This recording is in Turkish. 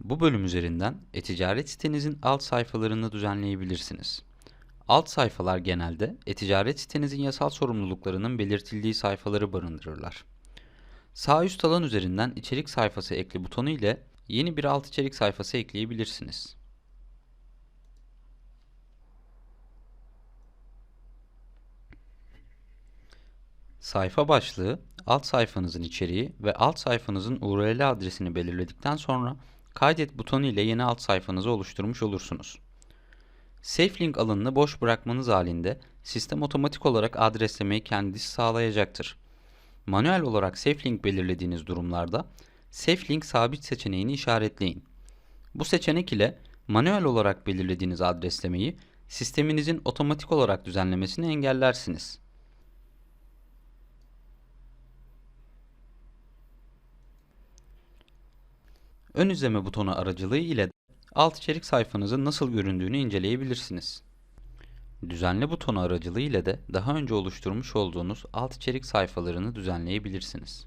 Bu bölüm üzerinden e-ticaret sitenizin alt sayfalarını düzenleyebilirsiniz. Alt sayfalar genelde e-ticaret sitenizin yasal sorumluluklarının belirtildiği sayfaları barındırırlar. Sağ üst alan üzerinden içerik sayfası ekle butonu ile yeni bir alt içerik sayfası ekleyebilirsiniz. Sayfa başlığı, alt sayfanızın içeriği ve alt sayfanızın URL adresini belirledikten sonra kaydet butonu ile yeni alt sayfanızı oluşturmuş olursunuz. Safe link alanını boş bırakmanız halinde sistem otomatik olarak adreslemeyi kendisi sağlayacaktır. Manuel olarak safe link belirlediğiniz durumlarda safe link sabit seçeneğini işaretleyin. Bu seçenek ile manuel olarak belirlediğiniz adreslemeyi sisteminizin otomatik olarak düzenlemesini engellersiniz. Ön izleme butonu aracılığı ile alt içerik sayfanızın nasıl göründüğünü inceleyebilirsiniz. Düzenle butonu aracılığı ile de daha önce oluşturmuş olduğunuz alt içerik sayfalarını düzenleyebilirsiniz.